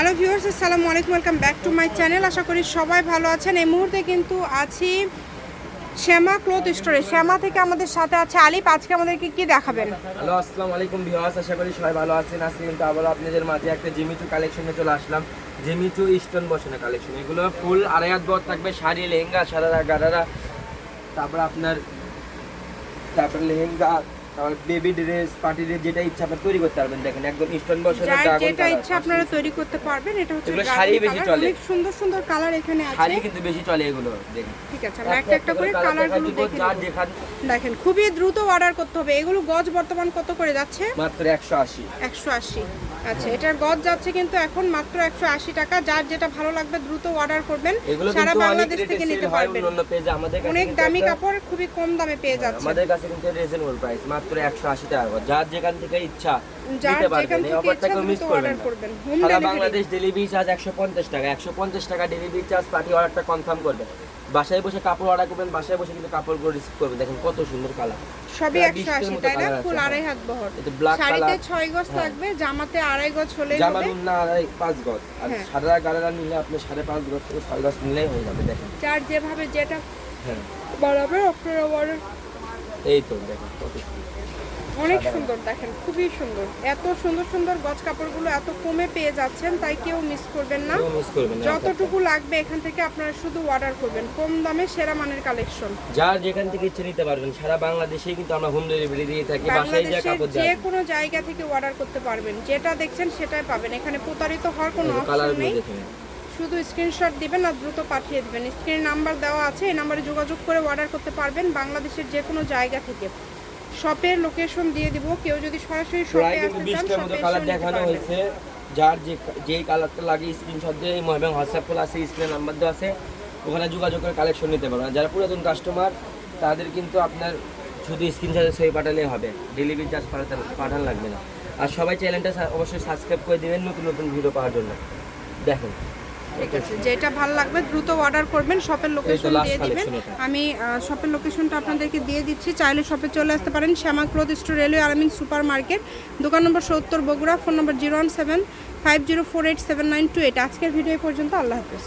Hello viewers, আসসালামু আলাইকুম, welcome back to my channel. আশা করি সবাই ভালো আছেন। এই মুহূর্তে কিন্তু আছি শ্যামা ক্লথ স্টোরে। শ্যামা থেকে আমাদের সাথে আছে আলিপ। আজকে আমাদেরকে কি দেখাবেন? হ্যালো, আসসালামু আলাইকুম ভিউয়ার্স, আশা করি সবাই ভালো আছেন। আজকে কিন্তু আবারও আপনাদের মাঝে একটা জিমিচু কালেকশনে চলে আসলাম। জিমিচু স্টোন বসানো কালেকশন। এগুলো ফুল আড়াই হাত বড় থাকবে, শাড়ি, লেহেঙ্গা সারারা গারারা তারপর আপনার, তারপর লেহেঙ্গা তারপর বেবি ড্রেস পার্টি ড্রেস যেটা ইচ্ছা আপনার তৈরি করতে পারবেন। দেখেন একদম স্টোন বসানো ড্রাগন যেটা ইচ্ছা আপনারা তৈরি করতে পারবেন এটা হচ্ছে এগুলো শাড়ি বেশি চলে। অনেক সুন্দর সুন্দর কালার এখানে আছে। শাড়ি কিন্তু বেশি চলে এগুলো দেখেন। ঠিক আছে আমরা একটা একটা করে কালারগুলো দেখে যার নেব। যেখান দেখেন খুবই দ্রুত অর্ডার করতে হবে। এগুলো গজ বর্তমান কত করে যাচ্ছে? মাত্র একশো আশি। একশো আশি। আচ্ছা এটার গজ যাচ্ছে কিন্তু এখন মাত্র একশো আশি টাকা। যার যেটা ভালো লাগবে দ্রুত অর্ডার করবেন। সারা বাংলাদেশ থেকে নিতে হয় পারবেন। অন্যান্য পেজে আমাদের কাছে অনেক দামি কাপড় খুবই কম দামে পেয়ে যাচ্ছে। আমাদের কাছে কিন্তু রিজনেবল প্রাইস মাত্র একশো আশি টাকা যার যেখান থেকে ইচ্ছা নিতে পারবেন এই অফারটাকে মিস করবেন সারা বাংলাদেশ ডেলিভারি চার্জ একশো পঞ্চাশ টাকা একশো পঞ্চাশ টাকা ডেলিভারি চার্জ পার্টি অর্ডারটা কনফার্ম করবেন। বাসায় বসে কাপড় অর্ডার করবেন বাসায় বসে কিন্তু কাপড়গুলো রিসিভ করবেন। দেখেন কত সুন্দর কালার সবই প্রায় একশো 20 আশি মতো তাই না? ফুল হ্যাঁ। আড়াই হাত বহর। এটা black শাড়িতে colour। গজ হ্যাঁ। জামাতে আড়াই গজ হলে জামার উন্না আড়াই পাঁচ গজ। আর। সাদা নিলে আপনি গজ থেকে গজ নিলেই হয়ে যাবে দেখেন। যার যেভাবে যেটা আপনারা order এই তো দেখেন কত অনেক সুন্দর দেখেন খুবই সুন্দর। এত সুন্দর সুন্দর গজ কাপড়গুলো এত কমে পেয়ে যাচ্ছেন তাই কেউ মিস করবেন না। যতটুকু লাগবে এখান থেকে আপনারা শুধু অর্ডার করবেন কম দামে সেরা মানের কালেকশন যার যেখান থেকে ইচ্ছে নিতে পারবেন সারা বাংলাদেশেই কিন্তু আমরা হোম ডেলিভারি দিয়ে থাকি বাসায় যা কাপড় যে কোনো জায়গা থেকে অর্ডার করতে পারবেন যেটা দেখছেন সেটাই পাবেন। এখানে প্রতারিত হওয়ার কোনো অপশন নেই। শুধু স্ক্রিনশট দিবেন আর দ্রুত পাঠিয়ে দিবেন। স্ক্রিন নাম্বার দেওয়া আছে এই নাম্বারে যোগাযোগ করে অর্ডার করতে পারবেন বাংলাদেশের যে কোনো জায়গা থেকে। শপের লোকেশন দিয়ে দিব কেউ যদি সরাসরি শপে আসতে চান শপে কালার দেখানো হয়েছে। যার যে যেই কালারটা লাগে স্ক্রিনশট দিয়ে এই মহাবেং হোয়াটসঅ্যাপ কল আছে স্ক্রিন নাম্বার দেওয়া আছে ওখানে যোগাযোগ করে কালেকশন নিতে পারবেন। যারা পুরাতন কাস্টমার তাদের কিন্তু আপনার শুধু স্ক্রিনশটে ছবি পাঠালেই হবে। ডেলিভারি চার্জ পাঠাতে পাঠান লাগবে না। আর সবাই চ্যানেলটা অবশ্যই সাবস্ক্রাইব করে দিবেন নতুন নতুন ভিডিও পাওয়ার জন্য। দেখেন। ঠিক আছে যেটা ভালো লাগবে দ্রুত অর্ডার করবেন শপের লোকেশন দিয়ে দিবেন। আমি শপের লোকেশনটা আপনাদেরকে দিয়ে দিচ্ছি চাইলে শপে চলে আসতে পারেন Shyama cloth store railway Alamin super market দোকান নম্বর সত্তর Bogura phone number zero one seven five zero four eight seven nine two eight. আজকের ভিডিও পর্যন্ত আল্লাহ হাফেজ।